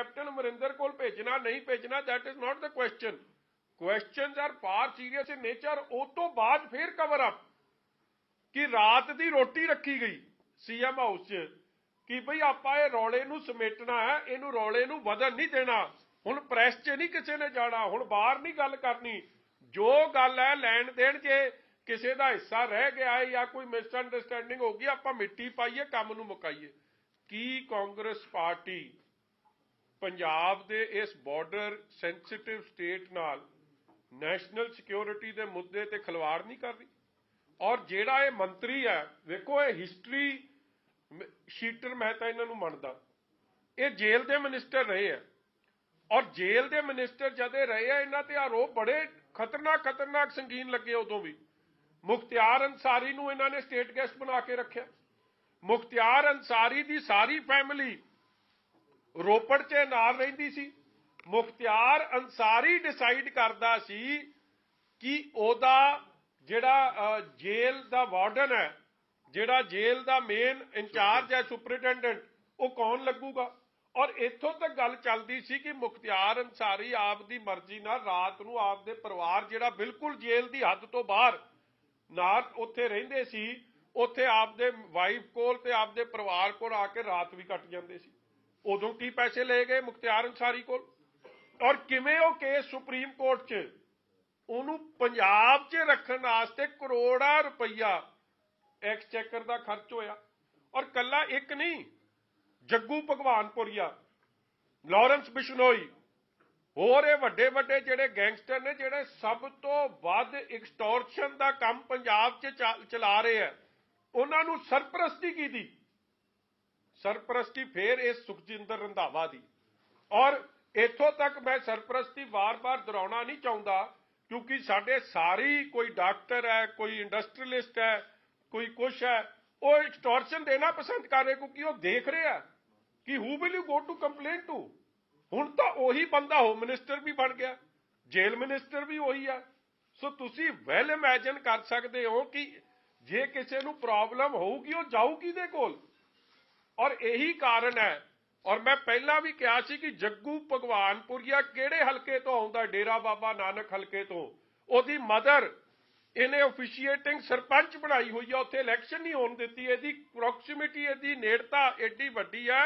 Captain Amarinder ਕੋਲ ਭੇਜਣਾ, ਨਹੀਂ ਭੇਜਣਾ, that is not the question. Questions are far serious in nature. ਉਹ ਤੋਂ ਬਾਅਦ ਫਿਰ ਕਵਰ ਅਪ ਕਿ ਰਾਤ ਦੀ ਰੋਟੀ ਰੱਖੀ ਗਈ ਸੀਐਮ ਹਾਊਸ 'ਚ ਕਿ ਭਈ ਆਪਾਂ ਇਹ ਰੌਲੇ ਨੂੰ ਸਮੇਟਣਾ ਹੈ, ਇਹਨੂੰ ਰੌਲੇ ਨੂੰ ਵਧਣ ਨਹੀਂ ਦੇਣਾ। ਹੁਣ ਪ੍ਰੈਸ 'ਚ ਨਹੀਂ ਕਿਸੇ ਨੇ ਜਾਣਾ, ਹੁਣ ਬਾਹਰ ਨਹੀਂ ਗੱਲ ਕਰਨੀ। ਜੋ ਗੱਲ ਹੈ ਲੈਣ ਦੇਣ ਜੇ ਕਿਸੇ ਦਾ ਹਿੱਸਾ ਰਹਿ ਗਿਆ ਹੈ ਜਾਂ ਕੋਈ ਮਿਸਅੰਡਰਸਟੈਂਡਿੰਗ ਹੋ ਗਈ, ਆਪਾਂ ਮਿੱਟੀ ਪਾਈਏ, ਕੰਮ ਨੂੰ ਮੁਕਾਈਏ। ਕੀ ਕਾਂਗਰਸ ਪਾਰਟੀ ਪੰਜਾਬ ਦੇ ਇਸ ਬਾਰਡਰ ਸੈਂਸਿਟਿਵ ਸਟੇਟ ਨਾਲ ਨੈਸ਼ਨਲ ਸਿਕਿਉਰਿਟੀ ਦੇ ਮੁੱਦੇ ਤੇ ਖਿਲਵਾੜ ਨਹੀਂ ਕਰ ਰਹੀ। ਔਰ ਜਿਹੜਾ ਇਹ ਮੰਤਰੀ ਹੈ, ਵੇਖੋ ਇਹ ਹਿਸਟਰੀ ਸ਼ੀਟਰ ਮੈਂ ਤਾਂ ਇਹਨਾਂ ਨੂੰ ਮੰਨਦਾ। ਇਹ ਜੇਲ੍ਹ ਦੇ ਮਿਨਿਸਟਰ ਰਹੇ ਆ। ਔਰ ਜੇਲ੍ਹ ਦੇ ਮਿਨਿਸਟਰ ਜਦੇ ਰਹੇ ਆ, ਇਹਨਾਂ ਤੇ ਆਰੋਪ ਬੜੇ ਖਤਰਨਾਕ ਖਤਰਨਾਕ ਸੰਗੀਨ ਲੱਗੇ ਉਦੋਂ ਵੀ। ਮੁਖਤਿਆਰ ਅੰਸਾਰੀ ਨੂੰ ਇਹਨਾਂ ਨੇ ਸਟੇਟ ਗੈਸਟ ਬਣਾ ਕੇ ਰੱਖਿਆ। ਮੁਖਤਿਆਰ ਅੰਸਾਰੀ ਦੀ ਸਾਰੀ ਫੈਮਿਲੀ ਰੋਪੜ 'ਚ ਨਾਲ ਰਹਿੰਦੀ ਸੀ। ਮੁਖਤਿਆਰ ਅੰਸਾਰੀ ਡਿਸਾਈਡ ਕਰਦਾ ਸੀ ਕਿ ਉਹਦਾ ਜਿਹੜਾ ਜੇਲ੍ਹ ਦਾ ਵਾਰਡਨ ਹੈ, ਜਿਹੜਾ ਜੇਲ੍ਹ ਦਾ ਮੇਨ ਇੰਚਾਰਜ ਹੈ ਸੁਪਰਿੰਟੈਂਡੈਂਟ ਉਹ ਕੌਣ ਲੱਗੂਗਾ? ਔਰ ਇੱਥੋਂ ਤੱਕ ਗੱਲ ਚੱਲਦੀ ਸੀ ਕਿ ਮੁਖਤਿਆਰ ਅੰਸਾਰੀ ਆਪ ਦੀ ਮਰਜ਼ੀ ਨਾਲ ਰਾਤ ਨੂੰ ਆਪ ਦੇ ਪਰਿਵਾਰ ਜਿਹੜਾ ਬਿਲਕੁਲ ਜੇਲ੍ਹ ਦੀ ਹੱਦ ਤੋਂ ਬਾਹਰ ਨਾਲ ਉੱਥੇ ਰਹਿੰਦੇ ਸੀ, ਉੱਥੇ ਆਪ ਦੇ ਵਾਈਫ ਕੋਲ ਤੇ ਆਪ ਦੇ ਪਰਿਵਾਰ ਕੋਲ ਆ ਕੇ ਰਾਤ ਵੀ ਕੱਟ ਜਾਂਦੇ ਸੀ। ਉਦੋਂ ਕੀ ਪੈਸੇ ਲਏ ਗਏ ਮੁਖਤਿਆਰ ਅੰਸਾਰੀ ਕੋਲ? ਔਰ ਕਿਵੇਂ ਉਹ ਕੇਸ ਸੁਪਰੀਮ ਕੋਰਟ 'ਚ ਉਹਨੂੰ ਪੰਜਾਬ 'ਚ ਰੱਖਣ ਵਾਸਤੇ ਕਰੋੜਾਂ ਰੁਪਈਆ ਐਕਸਚੈਕਰ ਦਾ ਖਰਚ ਹੋਇਆ? ਔਰ ਕੱਲਾ ਇੱਕ ਨਹੀਂ, ਜੱਗੂ ਭਗਵਾਨਪੁਰੀਆ, ਲਾਰੈਂਸ ਬਿਸ਼ਨੋਈ, ਹੋਰ ਇਹ ਵੱਡੇ ਵੱਡੇ ਜਿਹੜੇ ਗੈਂਗਸਟਰ ਨੇ, ਜਿਹੜੇ ਸਭ ਤੋਂ ਵੱਧ ਐਕਸਟੋਰਸ਼ਨ ਦਾ ਕੰਮ ਪੰਜਾਬ 'ਚ ਚਲਾ ਰਹੇ ਆ, ਉਹਨਾਂ ਨੂੰ ਸਰਪ੍ਰਸਤੀ ਕੀਤੀ ਸਰਪ੍ਰਸਤੀ ਫੇਰ ਇਸ ਸੁਖਜਿੰਦਰ ਰੰਧਾਵਾ ਦੀ। ਔਰ ਇੱਥੋਂ ਤੱਕ ਮੈਂ ਸਰਪ੍ਰਸਤੀ ਵਾਰ-ਵਾਰ ਦੁਹਰਾਉਣਾ ਨਹੀਂ ਚਾਹੁੰਦਾ, ਕਿਉਂਕਿ ਸਾਡੇ ਸਾਰੀ ਕੋਈ ਡਾਕਟਰ ਹੈ, ਕੋਈ ਇੰਡਸਟਰੀਲਿਸਟ ਹੈ, ਕੋਈ ਕੁਛ ਹੈ, ਉਹ ਐਕਸਟੋਰਸ਼ਨ ਦੇਣਾ ਪਸੰਦ ਕਰ ਰਹੇ ਕਿਉਂਕਿ ਉਹ ਦੇਖ ਰਿਹਾ ਕਿ who will you go to complain to ਹੁਣ ਤਾਂ ਉਹੀ ਬੰਦਾ ਹੋਮ ਮਿਨਿਸਟਰ ਵੀ ਬਣ ਗਿਆ ਜੇਲ ਮਿਨਿਸਟਰ ਵੀ ਉਹੀ ਆ। ਸੋ ਤੁਸੀਂ ਵੈਲ ਇਮੇਜਿਨ ਕਰ ਸਕਦੇ ਹੋ ਕਿ ਜੇ ਕਿਸੇ ਨੂੰ ਪ੍ਰੋਬਲਮ ਹੋਊਗੀ, ਉਹ ਜਾਊ ਕਿਹਦੇ ਕੋਲ? ਔਰ ਇਹੀ ਕਾਰਨ ਹੈ। ਔਰ ਮੈਂ ਪਹਿਲਾਂ ਵੀ ਕਿਹਾ ਸੀ ਕਿ ਜੱਗੂ ਭਗਵਾਨਪੁਰੀਆ ਕਿਹੜੇ ਹਲਕੇ ਤੋਂ ਆਉਂਦਾ? ਡੇਰਾ ਬਾਬਾ ਨਾਨਕ ਹਲਕੇ ਤੋਂ। ਉਹਦੀ ਮਦਰ ਇਹਨੇ ਅਫੀਸ਼ੀਏਟਿੰਗ ਸਰਪੰਚ ਬਣਾਈ ਹੋਈ ਆ। ਉੱਥੇ ਇਲੈਕਸ਼ਨ ਨਹੀਂ ਹੋਣ ਦਿੱਤੀ। ਇਹਦੀ ਪ੍ਰੋਕਸੀਮਿਟੀ ਇਹਦੀ ਨੇੜਤਾ ਏਡੀ ਵੱਡੀ ਹੈ